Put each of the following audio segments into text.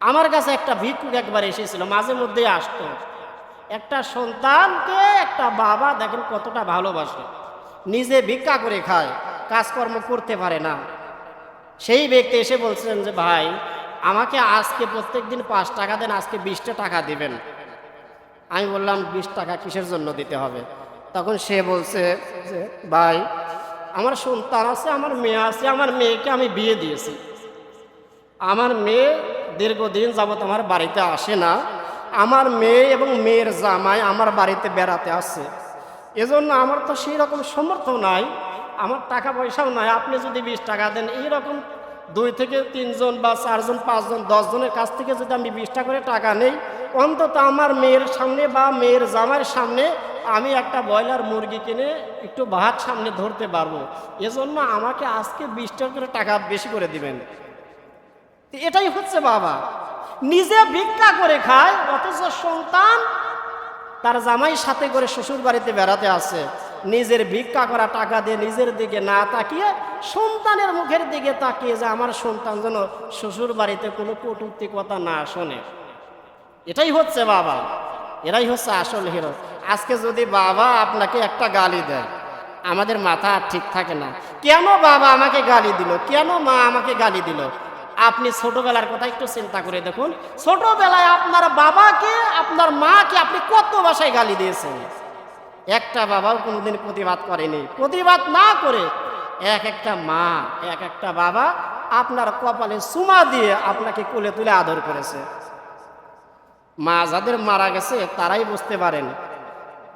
আমার কাছে একটা ভিক্ষুক একবার এসেছিল, মাঝে মধ্যেই আসতো। একটা সন্তানকে একটা বাবা দেখেন কতটা ভালোবাসে। নিজে ভিক্ষা করে খায়, কাজকর্ম করতে পারে না। সেই ব্যক্তি এসে বলছেন যে, ভাই, আমাকে আজকে প্রত্যেক দিন পাঁচ টাকা দেন, আজকে বিশটা টাকা দিবেন। আমি বললাম, বিশ টাকা কিসের জন্য দিতে হবে? তখন সে বলছে যে, ভাই, আমার সন্তান আছে, আমার মেয়ে আছে, আমার মেয়েকে আমি বিয়ে দিয়েছি। আমার মেয়ে দীর্ঘদিন যাবত আমার বাড়িতে আসে না। আমার মেয়ে এবং মেয়ের জামাই আমার বাড়িতে বেড়াতে আসছে এজন্য আমার তো সেই রকম সমর্থ নাই, আমার টাকা পয়সাও নাই। আপনি যদি বিশ টাকা দেন, এইরকম দুই থেকে তিনজন বা চারজন, পাঁচজন, দশজনের কাছ থেকে যদি আমি বিশটা করে টাকা নেই, অন্তত আমার মেয়ের সামনে বা মেয়ের জামাইয়ের সামনে আমি একটা ব্রয়লার মুরগি কিনে একটু ভাত সামনে ধরতে পারব। এজন্য আমাকে আজকে বিশ টাকা করে টাকা বেশি করে দিবেন। এটাই হচ্ছে বাবা। নিজে ভিক্ষা করে খায়, অথচ সন্তান তার জামাই সাথে করে শ্বশুর বাড়িতে বেড়াতে আসে। নিজের ভিক্ষা করা টাকা দিয়ে নিজের দিকে না তাকিয়ে সন্তানের মুখের দিকে তাকিয়ে যে আমার সন্তান যেন শ্বশুর বাড়িতে কোনো কটূক্তি কথা না শোনে। এটাই হচ্ছে বাবা। এরাই হচ্ছে আসল হিরো। আজকে যদি বাবা আপনাকে একটা গালি দেয়, আমাদের মাথা ঠিক থাকে না। কেন বাবা আমাকে গালি দিল? কেন মা আমাকে গালি দিল? আপনি ছোটবেলার কথা একটু চিন্তা করে দেখুন। ছোটবেলায় আপনার বাবাকে, আপনার মাকে আপনি কত ভাষায় গালি দিয়েছেন? একটা বাবাও কোনোদিন প্রতিবাদ করেনি। প্রতিবাদ না করে এক একটা মা, এক একটা বাবা আপনার কপালে সুমা দিয়ে আপনাকে কোলে তুলে আদর করেছে। মা যাদের মারা গেছে, তারাই বুঝতে পারেন।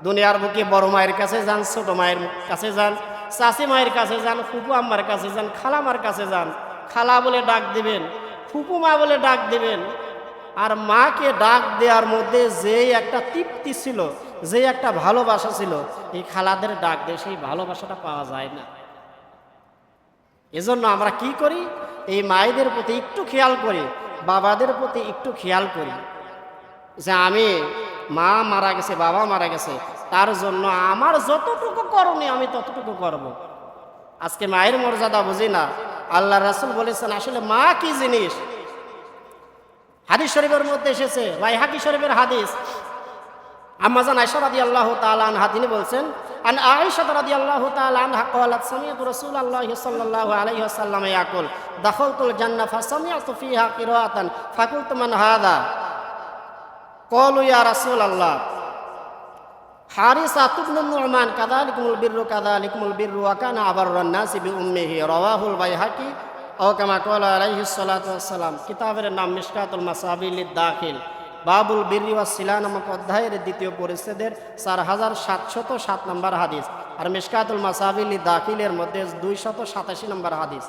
দুনিয়ার বুকে বড় মায়ের কাছে যান, ছোট মায়ের কাছে যান চাষি মায়ের কাছে যান, ফুপু আম্মার কাছে যান, খালামার কাছে যান খালা বলে ডাক দিবেন ফুপু মা বলে ডাক দিবেন, আর মাকে ডাক দেওয়ার মধ্যে যেই একটা তৃপ্তি ছিল যে একটা ভালোবাসা ছিল, এই খালাদের ডাক দিয়ে সেই ভালোবাসাটা পাওয়া যায় না। এজন্য আমরা কি করি? এই মায়েদের প্রতি একটু খেয়াল করি, বাবাদের প্রতি একটু খেয়াল করি। যে আমি, মা মারা গেছে, বাবা মারা গেছে, তার জন্য আমার যতটুকু করণীয় আমি ততটুকু করব। আজকে মায়ের মর্যাদা বুঝি না আল্লাহ রাসুল বলেছেন, আসলে মা কি জিনিস? হাদিস শরীফের মধ্যে এসেছে ভাই হাকি শরীফের হাদিস। আম্মাজান আয়সা রাদি আল্লাহ তালহা তিনি বলছেন, আন আয়সা রাদি আল্লাহ তালহা কলাত সামিয়াত রসুল আল্লাহ সাল্লাহ আলাইহি সাল্লাম ইয়াকুল, দাখলতুল জান্নাহ, ফাসামিয়াত ফিহা কিরাআতান ফাকুল মান হাদা? ক্বালু ইয়া রাসূল আল্লাহ حارسة بن النعمان كذلكم البر كذلكم البر وكان عبر الناس بأمه رواه البيهقي أو كما قال عليه الصلاة والسلام كتاب النام مشكات المصابي للداخل. বাবুল বিরি ওয়াসিলা নামক অধ্যায়ের দ্বিতীয় পরিচ্ছেদের চার হাজার সাতশত সাত নম্বর হাদিস আর মিশকাতুল মাসাবিল দাখিলের মধ্যে দুইশত সাতাশি নম্বর হাদিস।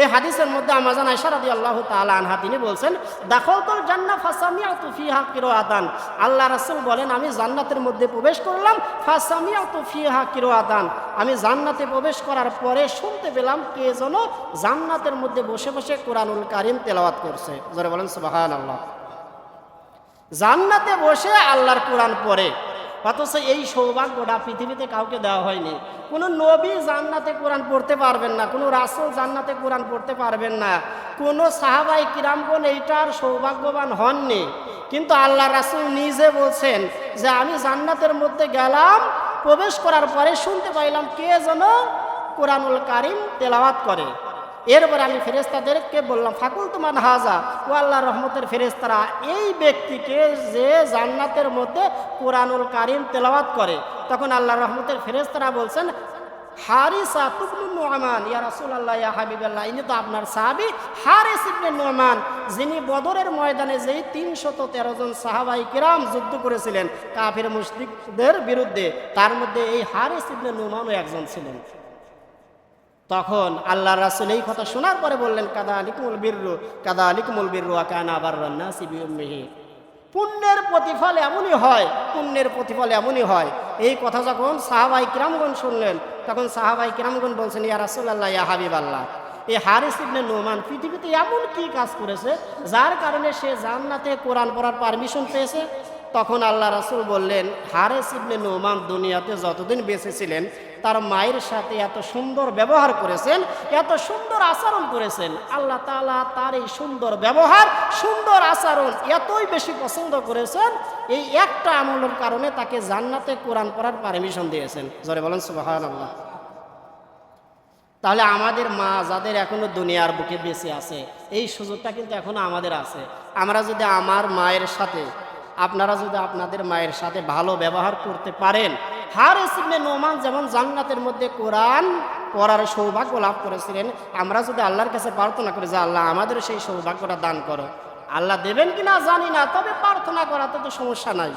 এই হাদিসের মধ্যে আমাজান রাদি আল্লাহ তাআলা আনহা তিনি বলছেন দাখল জান্না ফাসামিয়া তুফিহা কিরো আদান আল্লাহ রাসূল বলেন, আমি জান্নাতের মধ্যে প্রবেশ করলাম ফাসামিয়া তুফিহা কিরো আদান আমি জান্নাতে প্রবেশ করার পরে শুনতে পেলাম কে যেন জান্নাতের মধ্যে বসে বসে কোরআনুল কারিম তেলাওয়াত করছে। জোরে বলেন সুবহানাল্লাহ। জান্নাতে বসে আল্লাহর কোরআন পড়ে। অথচ এই সৌভাগ্যটা পৃথিবীতে কাউকে দেওয়া হয়নি। কোনো নবী জান্নাতে কোরআন পড়তে পারবেন না, কোনো রাসুল জান্নাতে কোরআন পড়তে পারবেন না। কোনো সাহাবাই কিরামগণ এইটার সৌভাগ্যবান হননি। কিন্তু আল্লাহ রাসুল নিজে বলছেন যে, আমি জান্নাতের মধ্যে গেলাম, প্রবেশ করার পরে শুনতে পাইলাম কে যেন কোরআনুল কারিম তেলাওয়াত করে। এরপরে আমি ফেরেস্তাদেরকে বললাম ফাকুল তুমান হাজা? ও আল্লাহ রহমতের ফেরেস্তারা এই ব্যক্তিকে যে জান্নাতের মধ্যে কোরআনুল কারিম তেলাওয়াত করে। তখন আল্লাহ রহমতের ফেরেস্তারা বলছেন, হারিসা তুবনুল নোমান। ইয়া রাসূলুল্লাহ, ইয়া হাবিবাল্লাহ, ইনি তো আপনার সাহাবী। হারিস ইবনে নোমান, যিনি বদরের ময়দানে যেই তিনশত তেরো জন সাহাবাই কিরাম যুদ্ধ করেছিলেন, কাফির মুশরিকদের বিরুদ্ধে, তার মধ্যে এই হারিস ইবনে নোমানও একজন ছিলেন। তখন আল্লাহ রাসুল এই কথা শোনার পরে বললেন কাদা আলিকুমুল বিররু কাদা আলিকুমুল বিররু আকান আবার রান্না সিবিউমিহি পুণ্যের প্রতিফল এমনই হয়, পুণ্যের প্রতিফল এমনই হয়। এই কথা যখন সাহাবাই কিরামগণ শুনলেন, তখন সাহাবাই কিরামগণ বলছেন, ইয়া রাসুল্লাহ ইয়া হাবিব আল্লাহ এই হারিস ইবনে নোমান পৃথিবীতে এমন কি কাজ করেছে যার কারণে সে জান্নাতে কোরআন পড়ার পারমিশন পেয়েছে? তখন আল্লাহ রাসুল বললেন, হারেস ইবনে নোমান দুনিয়াতে যতদিন বেঁচে ছিলেন তার মায়ের সাথে এত সুন্দর ব্যবহার করেছেন, এত সুন্দর আচরণ করেছেন। আল্লাহ তাআলা তার এই সুন্দর ব্যবহার, সুন্দর আচরণ এতই বেশি পছন্দ করেছেন, এই একটা আমলের কারণে তাকে জান্নাতে কোরআন পড়ার পারমিশন দিয়েছেন। জরে বলেন, সুবহানাল্লাহ। তাহলে আমাদের মা যাদের এখনও দুনিয়ার বুকে বেঁচে আছে, এই সুযোগটা কিন্তু এখনও আমাদের আছে। আমরা যদি আমার মায়ের সাথে, আপনারা যদি আপনাদের মায়ের সাথে ভালো ব্যবহার করতে পারেন হার ইসিমে নোমান যেমন জান্নাতের মধ্যে কোরআন পড়ার সৌভাগ্য লাভ করেছিলেন, আমরা যদি আল্লাহর কাছে প্রার্থনা করি যে আল্লাহ আমাদের সেই সৌভাগ্যটা দান করো। আল্লাহ দেবেন কিনা জানি না, তবে প্রার্থনা করাতে তো সমস্যা নাই।